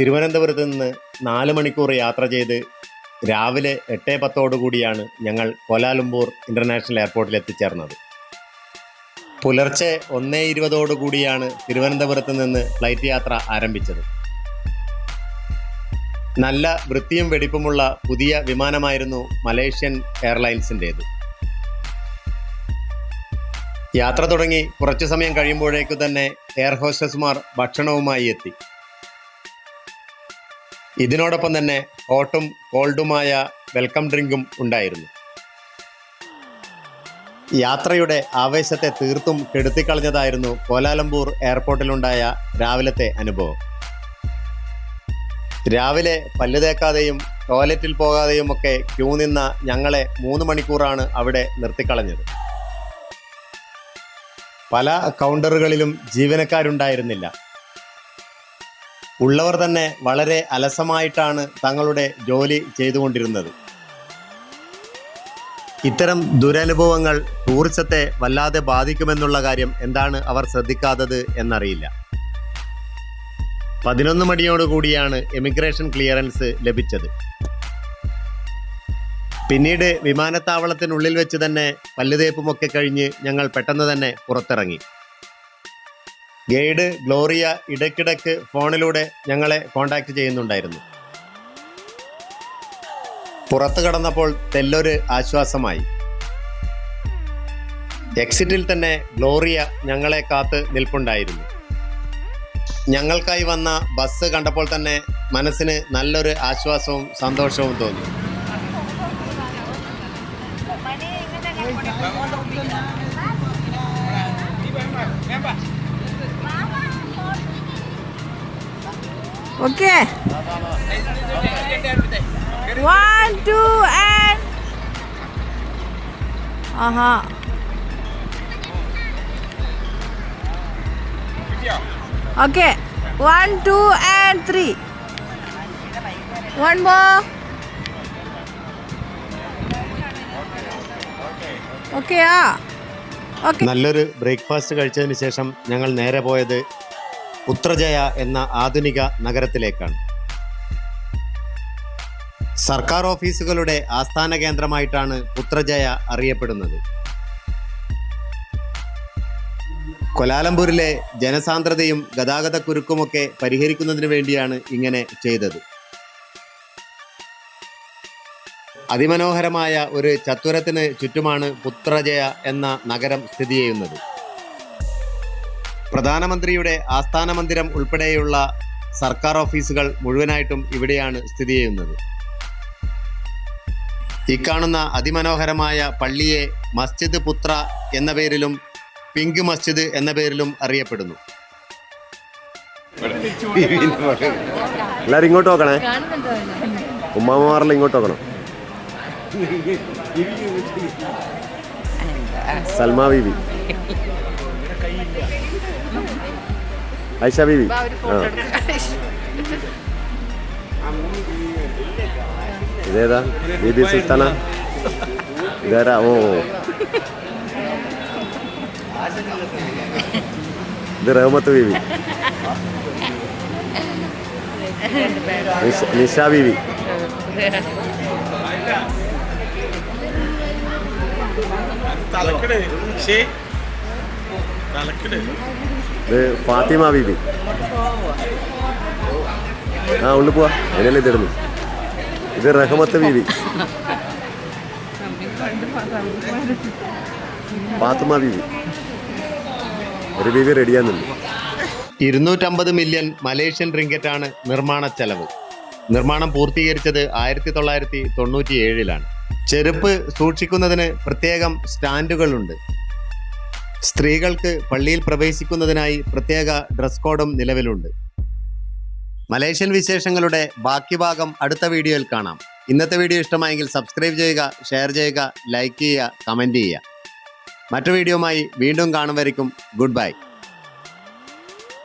തിരുവനന്തപുരത്ത് നിന്ന് നാല് മണിക്കൂർ യാത്ര ചെയ്ത് രാവിലെ എട്ടേ പത്തോടു കൂടിയാണ് ഞങ്ങൾ കോലാലംപൂർ ഇന്റർനാഷണൽ എയർപോർട്ടിൽ എത്തിച്ചേർന്നത്. പുലർച്ചെ ഒന്നേ ഇരുപതോടു കൂടിയാണ് തിരുവനന്തപുരത്ത് നിന്ന് ഫ്ലൈറ്റ് യാത്ര ആരംഭിച്ചത്. നല്ല വൃത്തിയും വെടിപ്പുമുള്ള പുതിയ വിമാനമായിരുന്നു മലേഷ്യൻ എയർലൈൻസിന്റേത് യാത്ര തുടങ്ങി കുറച്ചു സമയം കഴിയുമ്പോഴേക്കു തന്നെ എയർ ഹോസ്റ്റസുമാർ ഭക്ഷണവുമായി എത്തി. ഇതിനോടൊപ്പം തന്നെ ഹോട്ടും കോൾഡുമായ വെൽക്കം ഡ്രിങ്കും ഉണ്ടായിരുന്നു. യാത്രയുടെ ആവേശത്തെ തീർത്തും കെടുത്തിക്കളഞ്ഞതായിരുന്നു കോലാലംപൂർ എയർപോർട്ടിലുണ്ടായ രാവിലത്തെ അനുഭവം. രാവിലെ പല്ല് തേക്കാതെയും ടോയ്ലറ്റിൽ പോകാതെയും ഒക്കെ ക്യൂ നിന്ന ഞങ്ങളെ മൂന്ന് മണിക്കൂറാണ് അവിടെ നിർത്തിക്കളഞ്ഞത്. പല കൗണ്ടറുകളിലും ജീവനക്കാരുണ്ടായിരുന്നില്ല. ഉള്ളവർ തന്നെ വളരെ അലസമായിട്ടാണ് തങ്ങളുടെ ജോലി ചെയ്തുകൊണ്ടിരുന്നത്. ഇത്തരം ദുരനുഭവങ്ങൾ ടൂറിസത്തെ വല്ലാതെ ബാധിക്കുമെന്നുള്ള കാര്യം എന്താണ് അവർ ശ്രദ്ധിക്കാത്തത് എന്നറിയില്ല. പതിനൊന്ന് മണിയോടുകൂടിയാണ് എമിഗ്രേഷൻ ക്ലിയറൻസ് ലഭിച്ചത്. പിന്നീട് വിമാനത്താവളത്തിനുള്ളിൽ വെച്ച് തന്നെ പല്ലുതേപ്പുമൊക്കെ കഴിഞ്ഞ് ഞങ്ങൾ പെട്ടെന്ന് തന്നെ പുറത്തിറങ്ങി. ഗൈഡ് ഗ്ലോറിയ ഇടയ്ക്കിടയ്ക്ക് ഫോണിലൂടെ ഞങ്ങളെ കോണ്ടാക്ട് ചെയ്യുന്നുണ്ടായിരുന്നു. പുറത്തു കടന്നപ്പോൾ തെല്ലൊരു ആശ്വാസമായി. എക്സിറ്റിൽ തന്നെ ഗ്ലോറിയ ഞങ്ങളെ കാത്ത് നിൽപ്പുണ്ടായിരുന്നു. ഞങ്ങൾക്കായി വന്ന ബസ് കണ്ടപ്പോൾ തന്നെ മനസ്സിന് നല്ലൊരു ആശ്വാസവും സന്തോഷവും തോന്നി. Okay one two Aaha okay one two and three one മോ ഓക്കെയാ നല്ലൊരു ബ്രേക്ക്ഫാസ്റ്റ് കഴിച്ചതിന് ശേഷം ഞങ്ങൾ നേരെ പോയത് ഉത്രജയ എന്ന ആധുനിക നഗരത്തിലേക്കാണ്. സർക്കാർ ഓഫീസുകളുടെ ആസ്ഥാന കേന്ദ്രമായിട്ടാണ് ഉത്രജയ അറിയപ്പെടുന്നത്. കൊലാലംപൂരിലെ ജനസാന്ദ്രതയും ഗതാഗതക്കുരുക്കുമൊക്കെ പരിഹരിക്കുന്നതിന് വേണ്ടിയാണ് ഇങ്ങനെ ചെയ്തത്. അതിമനോഹരമായ ഒരു ചത്വരത്തിന് ചുറ്റുമാണ് പുത്രജയ എന്ന നഗരം സ്ഥിതി ചെയ്യുന്നത്. പ്രധാനമന്ത്രിയുടെ ആസ്ഥാന മന്ദിരം ഉൾപ്പെടെയുള്ള സർക്കാർ ഓഫീസുകൾ മുഴുവനായിട്ടും ഇവിടെയാണ് സ്ഥിതി ചെയ്യുന്നത്. ഈ കാണുന്ന അതിമനോഹരമായ പള്ളിയെ മസ്ജിദ് പുത്ര എന്ന പേരിലും പിങ്ക് മസ്ജിദ് എന്ന പേരിലും അറിയപ്പെടുന്നു. എല്ലാരും ഇങ്ങോട്ട് നോക്കണേ. ഉമ്മാമാരെല്ലാം ഇങ്ങോട്ട് നോക്കണം. സൽമാ ബീബി ഐഷ ബീബി ആ. ഇതേതാ? ബീബി സുൽത്താന? ഇതാരാ? ഓ. ഇത് റഹ്മത്ത് ബീബി നിഷ- ബീബി തലക്കട് ശേ തലക്കട്. ഇത് ഫാത്തിമ ബീബി. ആ ഉള്ളു പോവാ. അതിനല്ലേ ഇതിടുന്നു ഇത് റഹമത്ത് ബീബി. ഫാത്തിമ ബീബി. ഒരു ബീബി റെഡിയാന്നുണ്ട് ഇരുന്നൂറ്റമ്പത് മില്യൺ മലേഷ്യൻ റിങ്കറ്റാണ് നിർമ്മാണ ചെലവ്. നിർമ്മാണം പൂർത്തീകരിച്ചത് ആയിരത്തി തൊള്ളായിരത്തി തൊണ്ണൂറ്റി ഏഴിലാണ് ചെരുപ്പ് സൂക്ഷിക്കുന്നതിന് പ്രത്യേകം സ്റ്റാൻഡുകളുണ്ട്. സ്ത്രീകൾക്ക് പള്ളിയിൽ പ്രവേശിക്കുന്നതിനായി പ്രത്യേക ഡ്രസ് കോഡും നിലവിലുണ്ട്. മലേഷ്യൻ വിശേഷങ്ങളുടെ ബാക്കി ഭാഗം അടുത്ത വീഡിയോയിൽ കാണാം. ഇന്നത്തെ വീഡിയോ ഇഷ്ടമായെങ്കിൽ സബ്സ്ക്രൈബ് ചെയ്യുക ഷെയർ ചെയ്യുക ലൈക്ക് ചെയ്യുക കമന്റ് ചെയ്യുക. മറ്റു വീഡിയോമായി വീണ്ടും കാണും വരയ്ക്കും ഗുഡ് ബൈ